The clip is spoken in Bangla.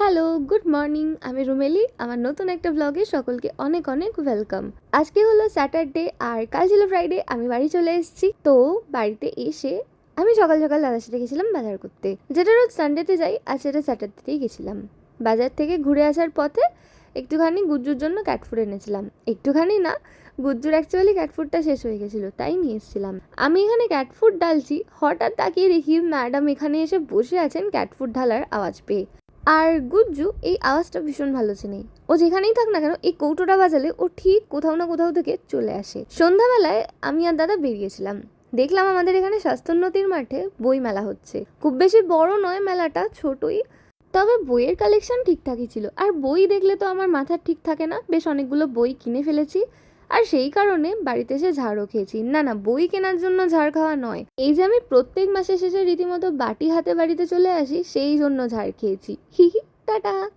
হ্যালো গুড মর্নিং আমি রুমেলি, আমার নতুন একটা ব্লগে সকলকে অনেক অনেক ওয়েলকাম আজকে হলো স্যাটারডে আর কাল ছিল ফ্রাইডে আমি বাড়ি চলে এসেছি। তো বাড়িতে এসে আমি সকাল সকাল দাদার সাথে গেছিলাম বাজার করতে। যেটা রোজ সানডেতে যাই আর সেটা স্যাটারডেতেই গেছিলাম। বাজার থেকে ঘুরে আসার পথে একটুখানি গুজ্জুর জন্য ক্যাট ফুড এনেছিলাম। একটুখানি না, গুজ্জুর অ্যাকচুয়ালি ক্যাট ফুডটা শেষ হয়ে গেছিল, তাই নিয়ে এসেছিলাম। আমি এখানে ক্যাট ফুড ডালছি হঠাৎ তাকিয়ে দেখি ম্যাডাম এখানে এসে বসে আছেন ক্যাট ফুড ঢালার আওয়াজ পেয়ে। আর গুজ্জু, এই আওয়াজটা ভীষণ ভালো চেনে। ও যেখানেই থাক না কেন, এই কৌটোটা বাজালে ও ঠিক কোথাও না কোথাও থেকে চলে আসে। সন্ধ্যাবেলায় আমি আর দাদা বেরিয়েছিলাম। দেখলাম আমাদের এখানে স্বাস্থ্যোন্নতির মাঠে বই মেলা হচ্ছে। খুব বেশি বড় নয় মেলাটা, ছোটই। তবে বইয়ের কালেকশন ঠিকঠাকই ছিল। আর বই দেখলে তো আমার মাথা ঠিক থাকে না। বেশ অনেকগুলো বই কিনে ফেলেছি। আর সেই কারণে বাড়িতে এসে ঝাড়ও খেয়েছি। না না, বই কেনার জন্য ঝাড় খাওয়া নয়। এই যে আমি প্রত্যেক মাসের শেষে রীতিমতো বাটি হাতে বাড়িতে চলে আসি, সেই জন্য ঝাড় খেয়েছি। হি হি, টাটা।